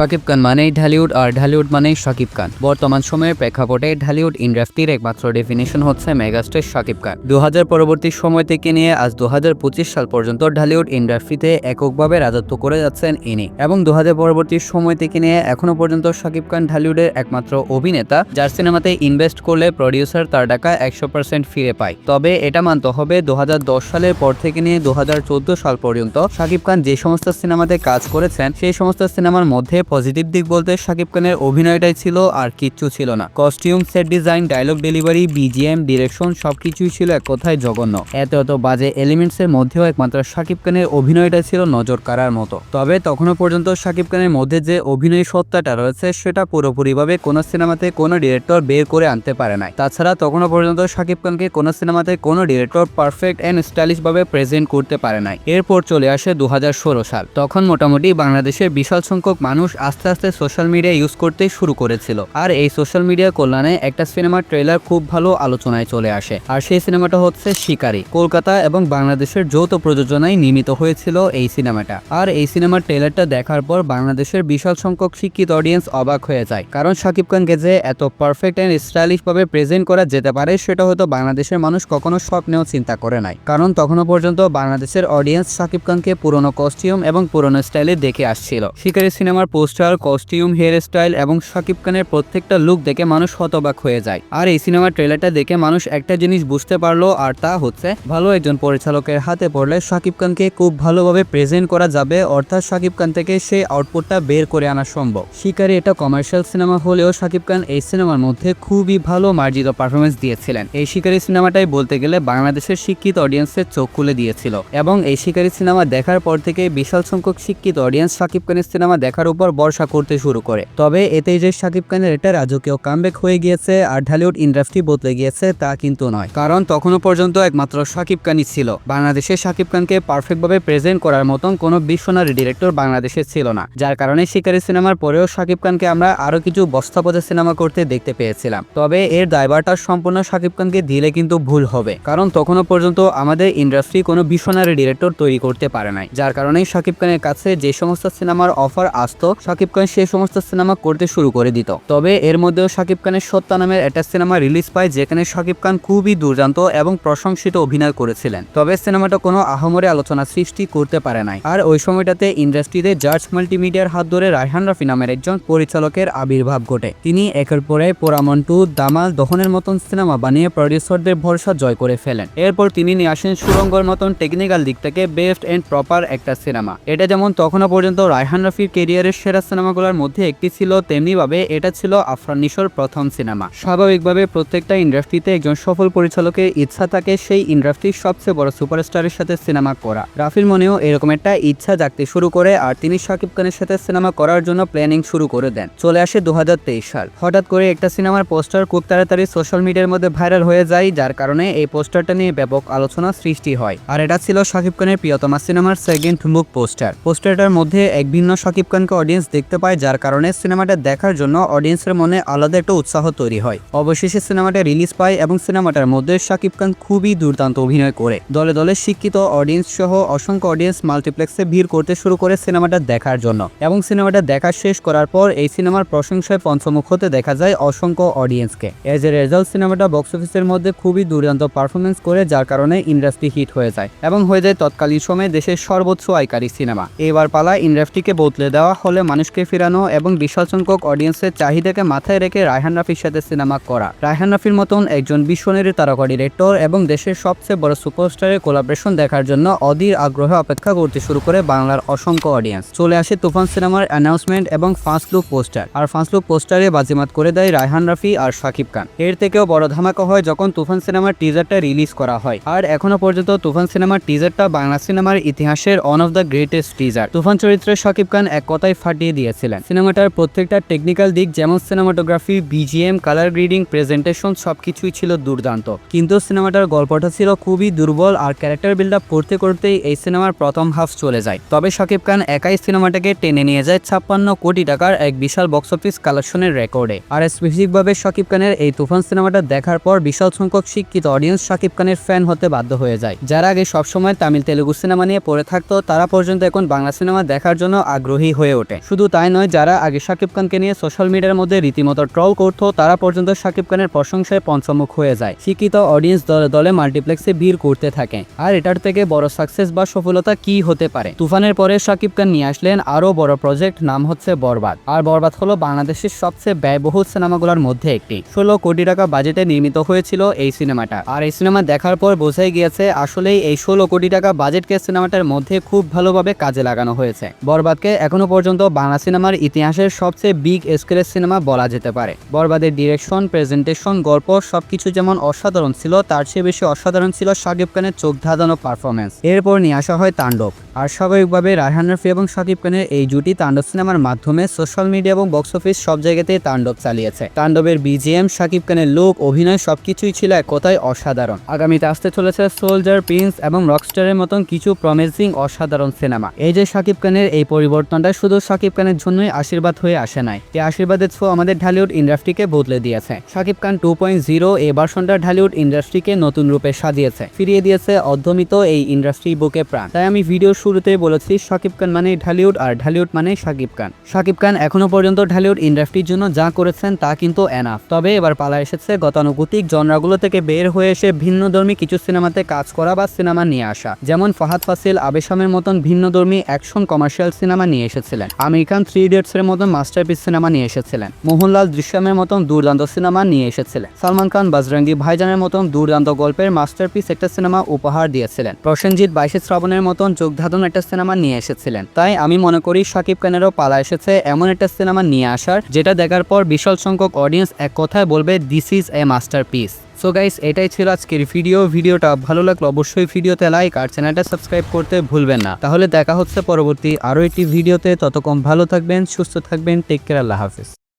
শাকিব খান মানেই ঢালিউড আর ঢালিউড মানেই শাকিব খান। বর্তমান সময়ের প্রেক্ষাপটে ঢালিউড ইন্ডাস্ট্রির একমাত্র ডেফিনেশন হচ্ছে মেগাস্টার শাকিব খান। দু হাজার পরবর্তী সময় থেকে নিয়ে আজ দু হাজার পঁচিশ সাল পর্যন্ত ঢালিউড ইন্ডাস্ট্রিতে এককভাবে রাজত্ব করে যাচ্ছেন ইনি। এবং দু হাজার পরবর্তী সময় থেকে নিয়ে এখনও পর্যন্ত শাকিব খান ঢালিউডের একমাত্র অভিনেতা, যার সিনেমাতে ইনভেস্ট করলে প্রডিউসার তার টাকা একশো পার্সেন্ট ফিরে পায়। তবে এটা মানতে হবে দু হাজার দশ সালের পর থেকে নিয়ে দু হাজার চোদ্দ সাল পর্যন্ত শাকিব খান যে সমস্ত সিনেমাতে কাজ করেছেন, সেই সমস্ত সিনেমার মধ্যে পজিটিভ দিক বলতে শাকিব খানের অভিনয়টাই ছিল আর কিচ্ছু ছিল না। Costume, set design, dialogue delivery, BGM, direction সবকিছুই ছিল এক কথায় জঘন্য। এত এত বাজে এলিমেন্টস এর মধ্যেও একমাত্র শাকিব খানের অভিনয়টা ছিল নজর কাড়ার মতো। তবে তখনও পর্যন্ত শাকিব খানের মধ্যে যে অভিনয় সত্তাটা রয়েছে, সেটা পুরোপুরিভাবে কোনো সিনেমাতে কোনো ডিরেক্টর বের করে আনতে পারে নাই। তাছাড়া তখনও পর্যন্ত শাকিব খানকে কোনো সিনেমাতে কোনো ডিরেক্টর পারফেক্ট অ্যান্ড স্টাইলিশ ভাবে প্রেজেন্ট করতে পারে নাই। এরপর চলে আসে দু হাজার ষোলো সাল। তখন মোটামুটি বাংলাদেশের বিশাল সংখ্যক মানুষ আস্তে আস্তে সোশ্যাল মিডিয়া ইউজ করতে শুরু করেছিল। আর এই সোশ্যাল মিডিয়া কল্যাণে একটা সিনেমার ট্রেলার খুব ভালো আলোচনায় চলে আসে। আর সেই সিনেমাটা হচ্ছে শিকারি। কলকাতা এবং বাংলাদেশের যৌথ প্রযোজনায় নির্মিত হয়েছিল এই সিনেমাটা। আর এই সিনেমার ট্রেলারটা দেখার পর বাংলাদেশের বিশাল সংখ্যক শিক্ষিত অডিয়েন্স অবাক হয়ে যায়। কারণ শাকিব খানকে যে এত পারফেক্ট অ্যান্ড স্টাইলিশ ভাবে প্রেজেন্ট করা যেতে পারে, সেটা হয়তো বাংলাদেশের মানুষ কখনো স্বপ্নেও চিন্তা করে নাই। কারণ তখনও পর্যন্ত বাংলাদেশের অডিয়েন্স শাকিব খানকে পুরনো কস্টিউম এবং পুরনো স্টাইলে দেখে আসছিল। শিকারি সিনেমার পোস্টার, কস্টিউম হেয়ার স্টাইল এবং শাকিব খানের প্রত্যেকটা লুক দেখে মানুষ হতবাক হয়ে যায়। আর এই সিনেমার ট্রেলারটা দেখে মানুষ একটা জিনিস বুঝতে পারল, আর তা হচ্ছে ভালো একজন পরিচালকের হাতে পড়লে শাকিব খানকে খুব ভালোভাবে প্রেজেন্ট করা যাবে, অর্থাৎ শাকিব খান থেকে সেই আউটপুটটা বের করে আনা সম্ভব। শিকারি এটা কমার্শিয়াল সিনেমা হলেও শাকিব খান এই সিনেমার মধ্যে খুবই ভালো মার্জিত পারফরমেন্স দিয়েছিলেন। এই শিকারি সিনেমাটাই বলতে গেলে বাংলাদেশের শিক্ষিত অডিয়েন্সের চোখ খুলে দিয়েছিল। এবং এই শিকারি সিনেমা দেখার পর থেকে বিশাল সংখ্যক শিক্ষিত অডিয়েন্স শাকিব খানের সিনেমা দেখার উপর ভরসা করতে শুরু করে। তবে এতেই যে শাকিব খানের এটা রাজকীয় কামব্যাক হয়ে গিয়েছে আর ঢালিউড ইন্ডাস্ট্রি বদলে গিয়েছে তা কিন্তু নয়। কারণ তখনও পর্যন্ত একমাত্র শাকিব খানই ছিল। বাংলাদেশে শাকিব খানকে পারফেক্টভাবে প্রেজেন্ট করার মতন কোনো বিশ্বনারী ডিরেক্টর বাংলাদেশে ছিল না। যার কারণে শিকারি সিনেমার পরেও শাকিব খানকে আমরা আরও কিছু বস্তাপদে সিনেমা করতে দেখতে পেয়েছিলাম। তবে এর দায়ভারটা সম্পূর্ণ শাকিব খানকে দিলে কিন্তু ভুল হবে। কারণ তখনও পর্যন্ত আমাদের ইন্ডাস্ট্রি কোনো বিশ্বনারী ডিরেক্টর তৈরি করতে পারে নাই। যার কারণেই শাকিব খানের কাছে যে সমস্ত সিনেমার অফার আসতো শাকিব খান সেই সমস্ত সিনেমা করতে শুরু করে দিত। তবে এর মধ্যেও শাকিব খানের সত্তা নামের একটা সিনেমা রিলিজ পায়, যেখানে শাকিব খান খুবই দুর্দান্ত এবং প্রশংসিত অভিনয় করেছিলেন। তবে সিনেমাটা কোনো আহমরে আলোচনা সৃষ্টি করতে পারে নাই। আর ওই সময়টাতে ইন্ডাস্ট্রিতে জার্জ মাল্টিমিডিয়ার হাত ধরে রায়হান রাফি নামের একজন পরিচালকের আবির্ভাব ঘটে। তিনি একের পরে পোরামন্টু দামাল, দহনের মতন সিনেমা বানিয়ে প্রডিউসারদের ভরসা জয় করে ফেলেন। এরপর তিনি নিয়ে আসেন সুরঙ্গর মতন টেকনিক্যাল দিক থেকে বেস্ট এন্ড প্রপার একটা সিনেমা। এটা যেমন তখনও পর্যন্ত রায়হান রাফির কেরিয়ারের সেরা সিনেমাগুলোর মধ্যে একটি ছিল তেমনিভাবে এটা ছিল আফরান নিশোর প্রথম সিনেমা। স্বাভাবিকভাবে প্রত্যেকটা ইন্ডাস্ট্রিতে একজন সফল পরিচালকের ইচ্ছা থাকে সেই ইন্ডাস্ট্রির সবচেয়ে বড় সুপারস্টারের সাথে সিনেমা করা। রাফির মনেও এরকম একটা ইচ্ছা জাগতে শুরু করে আর তিনি শাকিব খানের সাথে সিনেমা করার জন্য প্ল্যানিং শুরু করে দেন। চলে আসে দু হাজার তেইশ সাল। হঠাৎ করে একটা সিনেমার পোস্টার খুব তাড়াতাড়ি সোশ্যাল মিডিয়ার মধ্যে ভাইরাল হয়ে যায়, যার কারণে এই পোস্টারটা নিয়ে ব্যাপক আলোচনা সৃষ্টি হয়। আর এটা ছিল শাকিব খানের প্রিয়তমা সিনেমার সেকেন্ড মুখ পোস্টার। পোস্টারটার মধ্যে এক ভিন্ন শাকিব খানকে অডিয়েন্স দেখতে পায়, যার কারণে সিনেমাটা দেখার জন্য অডিয়েন্সের মনে আলাদা একটা উৎসাহ তৈরি হয়। অবশেষে সিনেমাটা রিলিজ পায় এবং সিনেমাটার মধ্যে শাকিব খান খুবই দুর্দান্ত অভিনয় করে। দলে দলে শিক্ষিত অডিয়েন্স সহ অসংখ্য অডিয়েন্স মাল্টিপ্লেক্সে ভিড় করতে শুরু করে সিনেমাটা দেখার জন্য এবং সিনেমাটা দেখা শেষ করার পর এই সিনেমার প্রশংসায় পঞ্চমুখ হতে দেখা যায় অসংখ্য অডিয়েন্সকে এজ এ রেজাল্ট সিনেমাটা বক্স অফিসের মধ্যে খুবই দুর্দান্ত পারফরমেন্স করে, যার কারণে ইন্ডাস্ট্রি হিট হয়ে যায় এবং হয়ে যায় তৎকালীন সময়ে দেশের সর্বোচ্চ আয়কারী সিনেমা। এবার পালা ইন্ডাস্ট্রিকে বদলে দেওয়া হলে মানুষকে ফেরানো এবং বিশাল সংখ্যক অডিয়েন্সের চাহিদাকে মাথায় রেখে রায়হান রাফির সাথে সিনেমা করা। রায়হান রাফির মতন একজন বিশ্বনেরী তারকা ডিরেক্টর এবং দেশের সবচেয়ে বড় সুপারস্টারের কোলাবরেশন দেখার জন্য অধীর আগ্রহে অপেক্ষা করতে শুরু করে বাংলার অসংখ্য অডিয়েন্স চলে আসে তুফান সিনেমার অ্যানাউন্সমেন্ট এবং ফার্স্ট লুক পোস্টার আর ফার্স্ট লুক পোস্টারে বাজিমাত করে দেয় রায়হান রাফি আর শাকিব খান। এর থেকেও বড় ধামাকা হয় যখন তুফান সিনেমার টিজারটা রিলিজ করা হয়। আর এখনও পর্যন্ত তুফান সিনেমার টিজারটা বাংলা সিনেমার ইতিহাসের one of the greatest teaser Toofan চরিত্রে শাকিব খান এক কথায় ফাটিয়ে দিয়েছিলেন। সিনেমাটার প্রত্যেকটা টেকনিক্যাল দিক যেমন cinematography BGM colour grading presentation সব কিছুই ছিল দুর্দান্ত। কিন্তু সিনেমাটার গল্পটা ছিল খুবই দুর্বল আর ক্যারেক্টার বিল্ড আপ করতে করতেই এই সিনেমার প্রথম হাফ চলে যায়। তবে শাকিব খান একাই সিনেমাটাকে টেনে নিয়ে যায় ছাপ্পান্ন কোটি টাকার এক বিশাল বক্স অফিস কালেকশনের রেকর্ডে আর স্পেসিফিকভাবে শাকিব খানের এই তুফান সিনেমাটা দেখার পর বিশাল সংখ্যক শিক্ষিত অডিয়েন্স শাকিব খানের ফ্যান হতে বাধ্য হয়ে যায়। যারা আগে সবসময় তামিল তেলুগু সিনেমা নিয়ে পড়ে থাকতো, তারা পর্যন্ত এখন বাংলা সিনেমা দেখার জন্য আগ্রহী হয়ে ওঠে। শুধু তাই নয়, যারা আগে শাকিব খানকে নিয়ে সোশ্যাল মিডিয়ার মধ্যে রীতিমতো ট্রল করতো, তারা পর্যন্ত শাকিব খানের প্রশংসায় পঞ্চমুখ হয়ে যায়। শিক্ষিত অডিয়েন্স দলে দলে মাল্টিপ্লেক্সে ভিড় করতে থাকে। আর এটার থেকে বড় সাকসেস বা সফলতা কি হতে পারে? তুফানের পরে শাকিব খান নিয়ে আসলেন আরও বড় প্রজেক্ট নাম হচ্ছে বরবাদ। আর বরবাদ হলো বাংলাদেশের সবচেয়ে ব্যয়বহুল সিনেমাগুলোর মধ্যে একটি। ষোলো কোটি টাকা বাজেটে নির্মিত হয়েছিল এই সিনেমাটা। আর এই সিনেমা দেখার পর বোঝাই গিয়েছে, আসলেই এই ষোলো কোটি টাকা বাজেটকে সিনেমাটার মধ্যে খুব ভালোভাবে কাজে লাগানো হয়েছে। বরবাদকে এখনও পর্যন্ত বাংলা সিনেমার ইতিহাসের সবচেয়ে বিগ স্কেলের সিনেমা বলা যেতে পারে। বরবাদের ডিরেকশন প্রেজেন্টেশন গল্প সবকিছু যেমন অসাধারণ ছিল, তার চেয়ে বেশি অসাধারণ ছিল শাকিব খানের চোখ ধাঁধানো পারফরমেন্স এরপর নিয়ে আসা হয় তাণ্ডব। আর স্বাভাবিকভাবে রায়হান রফি এবং শাকিব খানের এই জুটি তাণ্ডব সিনেমার মাধ্যমে সোশ্যাল মিডিয়া এবং বক্স অফিস সব জায়গাতেই তাণ্ডব চালিয়েছে। তাণ্ডবের বিজিএম শাকিব খানের লুক অভিনয় সবকিছুই ছিল এক কথায় অসাধারণ। আগামীতে আসতে চলেছে সোলজার প্রিন্স এবং রকস্টারের মতন কিছু প্রমিসিং অসাধারণ সিনেমা এই যে শাকিব খানের এই পরিবর্তনটা শুধু শাকিব খানের জন্যই আশীর্বাদ হয়ে আসে নাই। এই আশীর্বাদের থ্রু আমাদের ঢালিউড ইন্ডাস্ট্রিকে বদলে দিয়েছে। Shakib Khan two point zero এই ভার্সনটা ঢালিউড ইন্ডাস্ট্রিকে নতুন রূপে সাজিয়েছে। ফিরিয়ে দিয়েছে অধ্যমিত এই ইন্ডাস্ট্রি বুকে প্রাণ। তাই আমি ভিডিও শুরুতেই বলেছি শাকিব খান মানে ঢালিউড আর ঢালিউড মানে শাকিব খান। শাকিব খান এখনও পর্যন্ত ঢালিউড ইন্ডাস্ট্রির জন্য যা করেছেন তা কিন্তু এনাফ তবে এবার পালা এসেছে গতানুগতিক জনরাগুলো থেকে বের হয়ে এসে ভিন্নধর্মী কিছু সিনেমাতে কাজ করা বা সিনেমা নিয়ে আসা। যেমন ফাহাদ ফাসিল, আবেশামের মতন ভিন্নধর্মী অ্যাকশন কমার্শিয়াল সিনেমা নিয়ে এসেছিলেন। আমির খান থ্রি ইডিয়টস এর মতন মাস্টারপিস সিনেমা নিয়ে এসেছিলেন। মোহনলাল দৃশ্যমের মতন দুর্দান্ত সিনেমা নিয়ে এসেছিলেন। সালমান খান, বাজরঙ্গি ভাইজানের মতন দুর্দান্ত গল্পের মাস্টারপিস একটা সিনেমা উপহার দিয়েছিলেন। প্রসেনজিৎ বাইশে শ্রাবণের মতন যোগধাধন একটা সিনেমা নিয়ে এসেছিলেন। তাই আমি মনে করি শাকিব খানেরও পালা এসেছে এমন একটা সিনেমা নিয়ে আসার, যেটা দেখার পর বিশাল সংখ্যক অডিয়েন্স এক কথায় বলবে this is a masterpiece so guys এটাই ছিল আজকের ভিডিও ভিডিওটা ভালো লাগলে অবশ্যই ভিডিওতে লাইক আর চ্যানেলটা সাবস্ক্রাইব করতে ভুলবেন না। তাহলে দেখা হচ্ছে পরবর্তী আরও একটি ভিডিওতে ততক্ষণ ভালো থাকবেন, সুস্থ থাকবেন। টেক কেয়ার আল্লাহ হাফিজ।